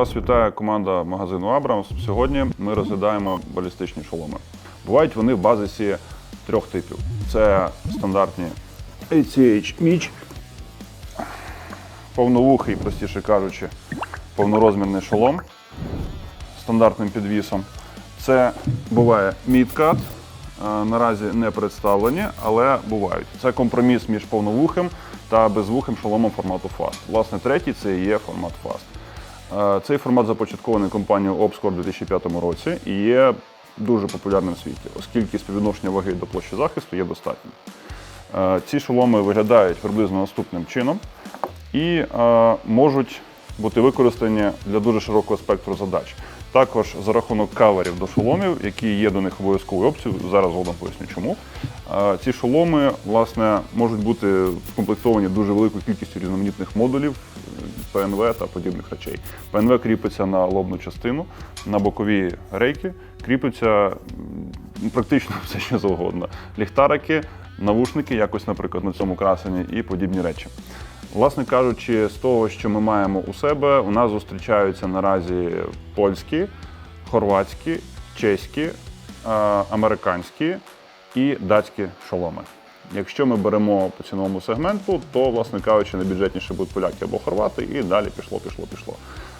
Вас вітає команда магазину Абрамс. Сьогодні ми розглядаємо балістичні шоломи. Бувають вони в базисі трьох типів: це стандартні ACH міч, повновухий, простіше кажучи, повнорозмірний шолом стандартним підвісом. Це буває мідкат. Е, Наразі не представлені, але бувають. Це компроміс між повновухим та безвухим шоломом формату FAST. Власне, третій це і є формат FAST. Е, Цей формат започаткований компанією Obscore у 2005 році і є дуже популярним в світі, оскільки співвідношення ваги до площі захисту є достатнім. Е, Ці шоломи виглядають приблизно наступним чином і е, можуть бути використані для дуже широкого спектру задач. Також за рахунок каверів до шоломів, які є до них обов'язковою опцією, зараз згодом поясню чому. Ці шоломи власне можуть бути скомплектовані дуже великою кількістю різноманітних модулів, ПНВ та подібних речей. ПНВ кріпиться на лобну частину, на бокові рейки кріпиться практично все, що завгодно. Ліхтарики, навушники, якось, наприклад, на цьому красені і подібні речі. Власне кажучи, з того, що ми маємо у себе, у нас зустрічаються наразі польські, хорватські, чеські, е, американські і датські шоломи. Якщо ми беремо по ціновому сегменту, то, власне кажучи, найбюджетніше будуть поляки або хорвати, і далі пішло, пішло, пішло.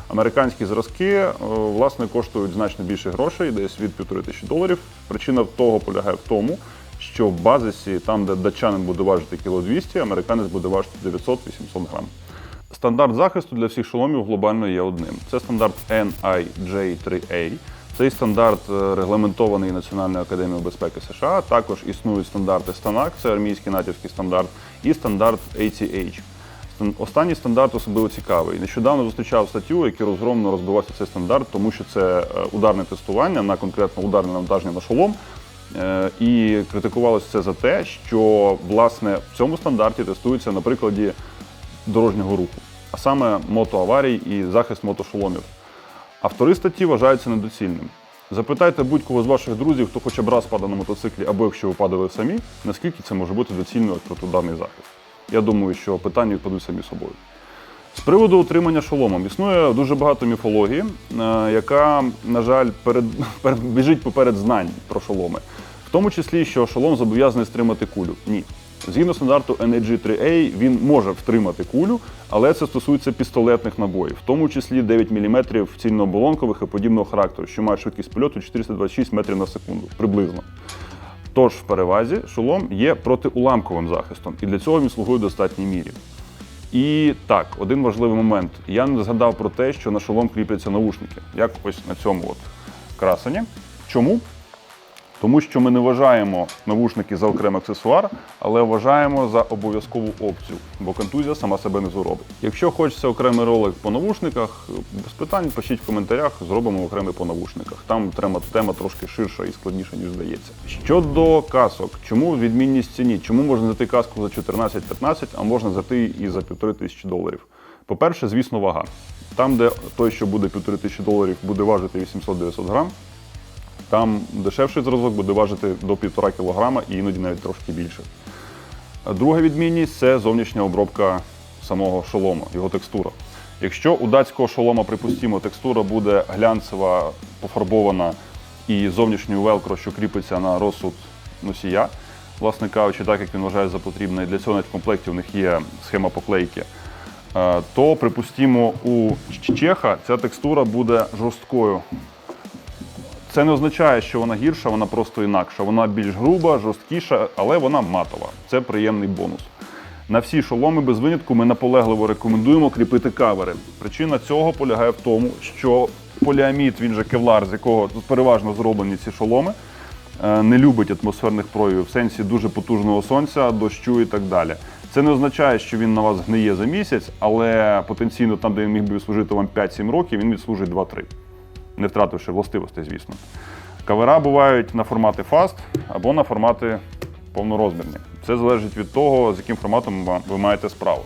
Американські зразки е, власне коштують значно більше грошей, десь від півтори тисячі доларів. Причина того полягає в тому, що в базисі, там, де датчанин буде важити кіло 200, американець буде важити 900-800 грам. Стандарт захисту для всіх шоломів глобально є одним. Це стандарт NIJ3A. Цей стандарт е, регламентований Національною академією безпеки США. Також існують стандарти СТАНАК, це армійський натівський стандарт, і стандарт. Стан- Останній стандарт особливо цікавий. Нещодавно зустрічав статтю, який розгромно розбивався цей стандарт, тому що це е, ударне тестування на конкретно ударне навантаження на шолом. Е, І критикувалося це за те, що власне в цьому стандарті тестується на прикладі дорожнього руху, а саме мотоаварій і захист мотошоломів. Автори статті вважаються недоцільним. Запитайте будь-кого з ваших друзів, хто хоча б раз падав на мотоциклі, або якщо ви падали самі, наскільки це може бути доцільно як протиударний захист. Я думаю, що питання відпадуть самі собою. З приводу утримання шоломом існує дуже багато міфології, е, яка, на жаль, перед, біжить поперед знань про шоломи. В тому числі, що шолом зобов'язаний стримати кулю. Ні. Згідно стандарту NAG3A, він може втримати кулю, але це стосується пістолетних набоїв, в тому числі 9 мм цільнооболонкових і подібного характеру, що мають швидкість польоту 426 метрів на секунду, приблизно. Тож в перевазі шолом є протиуламковим захистом, і для цього він слугує в достатній мірі. І так, один важливий момент. Я не згадав про те, що на шолом кріпляться наушники, як ось на цьому от красені. Чому? Тому що ми не вважаємо навушники за окремий аксесуар, але вважаємо за обов'язкову опцію, бо контузія сама себе не зробить. Якщо хочеться окремий ролик по навушниках, без питань пишіть в коментарях, зробимо окремий по навушниках. Там тема, тема трошки ширша і складніша, ніж здається. Щодо касок, чому відмінність ціні? Чому можна знайти каску за 14-15, а можна знайти і за півтори тисячі доларів? По-перше, звісно, вага. Там, де той, що буде півтори тисячі доларів, буде важити 800-900 грам, там дешевший зразок буде важити до 1,5 кг і іноді навіть трошки більше. Друга відмінність це зовнішня обробка самого шолома, його текстура. Якщо у датського шолома, припустимо, текстура буде глянцева, пофарбована і зовнішньою велкро, що кріпиться на розсуд носія, власне кажучи, так як він вважає за потрібне, і для цього навіть в комплекті у них є схема поклейки, е, то припустимо, у чеха ця текстура буде жорсткою. Це не означає, що вона гірша, вона просто інакша. Вона більш груба, жорсткіша, але вона матова. Це приємний бонус. На всі шоломи без винятку ми наполегливо рекомендуємо кріпити кавери. Причина цього полягає в тому, що поліамід, він же кевлар, з якого переважно зроблені ці шоломи, е, не любить атмосферних проявів в сенсі дуже потужного сонця, дощу і так далі. Це не означає, що він на вас гниє за місяць, але потенційно там, де він міг би відслужити вам 5-7 років, він відслужить 2-3 не втративши властивостей, звісно. Кавера бувають на формати Fast або на формати повнорозмірні. Це залежить від того, з яким форматом ви- маєте справу.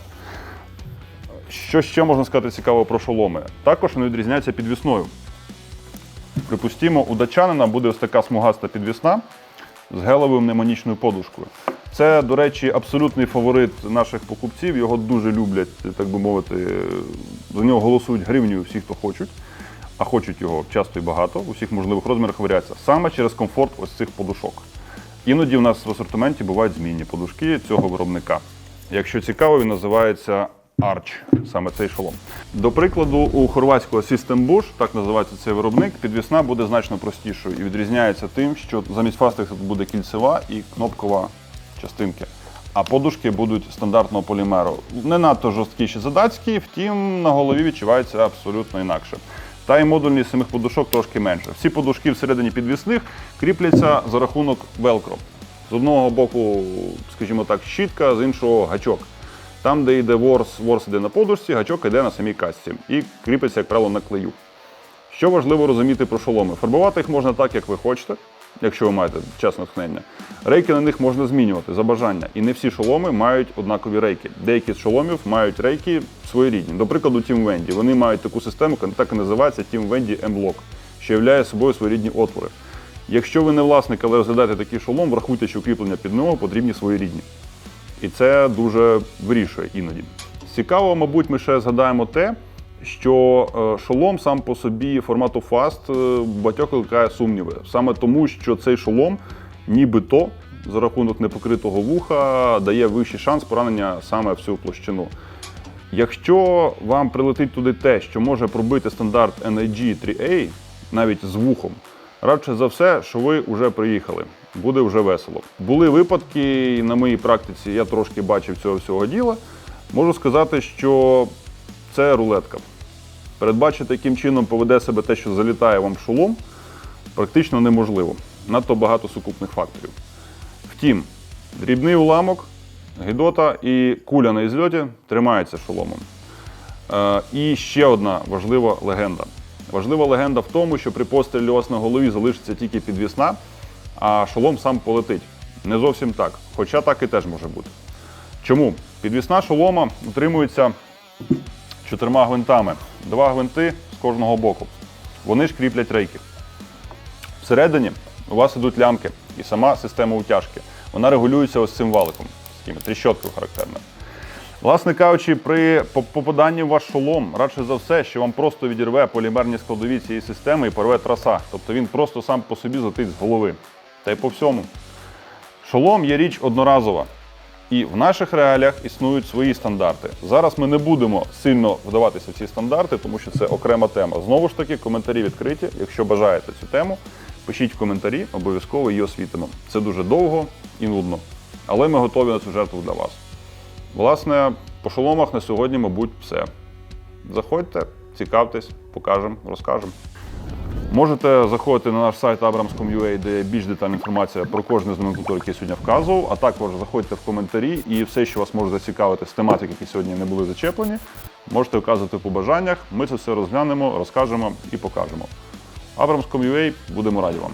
Що ще можна сказати цікаво про шоломи? Також вони відрізняються підвісною. Припустімо, у датчанина буде ось така смугаста підвісна з гелевою мнемонічною подушкою. Це, до речі, абсолютний фаворит наших покупців. Його дуже люблять, так би мовити. За нього голосують гривнею всі, хто хочуть, а хочуть його часто і багато, у всіх можливих розмірах варіація. Саме через комфорт ось цих подушок. Іноді в нас в асортименті бувають змінні подушки цього виробника. Якщо цікаво, він називається Arch, саме цей шолом. До прикладу, у хорватського System Bush, так називається цей виробник, підвісна буде значно простішою і відрізняється тим, що замість фастих буде кільцева і кнопкова частинки. А подушки будуть стандартного полімеру. Не надто жорсткіші за датські, втім на голові відчувається абсолютно інакше. Та й модульність самих подушок трошки менше. Всі подушки всередині підвісних кріпляться за рахунок велкро. З одного боку, скажімо так, щітка, з іншого гачок. Там, де йде ворс, ворс йде на подушці, гачок йде на самій касці і кріпиться, як правило, на клею. Що важливо розуміти про шоломи? Фарбувати їх можна так, як ви хочете, якщо ви маєте час натхнення. Рейки на них можна змінювати за бажання. І не всі шоломи мають однакові рейки. Деякі з шоломів мають рейки своєрідні. До прикладу, Team Wendy. Вони мають таку систему, яка так і називається Team Wendy M-Lock, що являє собою своєрідні отвори. Якщо ви не власник, але розглядаєте такий шолом, врахуйте, що кріплення під нього потрібні своєрідні. І це дуже вирішує іноді. Цікаво, мабуть, ми ще згадаємо те, що е, шолом сам по собі формату Fast е, багатьох викликає сумніви. Саме тому, що цей шолом нібито за рахунок непокритого вуха дає вищий шанс поранення саме в цю площину. Якщо вам прилетить туди те, що може пробити стандарт NIG 3A, навіть з вухом, радше за все, що ви вже приїхали. Буде вже весело. Були випадки, і на моїй практиці я трошки бачив цього всього діла. Можу сказати, що це рулетка. Передбачити, яким чином поведе себе те, що залітає вам шолом, практично неможливо. Надто багато сукупних факторів. Втім, дрібний уламок, гідота і куля на ізльоті тримаються шоломом. Е, і ще одна важлива легенда. Важлива легенда в тому, що при пострілі у вас на голові залишиться тільки підвісна, а шолом сам полетить. Не зовсім так. Хоча так і теж може бути. Чому? Підвісна шолома утримується чотирма гвинтами. Два гвинти з кожного боку. Вони ж кріплять рейки. Всередині у вас ідуть лямки і сама система утяжки. Вона регулюється ось цим валиком, з такими тріщоткою характерною. Власне кажучи, при попаданні в ваш шолом, радше за все, що вам просто відірве полімерні складові цієї системи і порве траса. Тобто він просто сам по собі злетить з голови. Та й по всьому. Шолом є річ одноразова. І в наших реаліях існують свої стандарти. Зараз ми не будемо сильно вдаватися в ці стандарти, тому що це окрема тема. Знову ж таки, коментарі відкриті. Якщо бажаєте цю тему, пишіть в коментарі, обов'язково її освітимо. Це дуже довго і нудно. Але ми готові на цю жертву для вас. Власне, по шоломах на сьогодні, мабуть, все. Заходьте, цікавтесь, покажемо, розкажемо. Можете заходити на наш сайт abrams.com.ua, де є більш детальна інформація про кожний з номенклатур, який я сьогодні вказував. А також заходьте в коментарі і все, що вас може зацікавити з тематик, які сьогодні не були зачеплені, можете вказувати по бажаннях. Ми це все розглянемо, розкажемо і покажемо. Abrams.com.ua, будемо раді вам.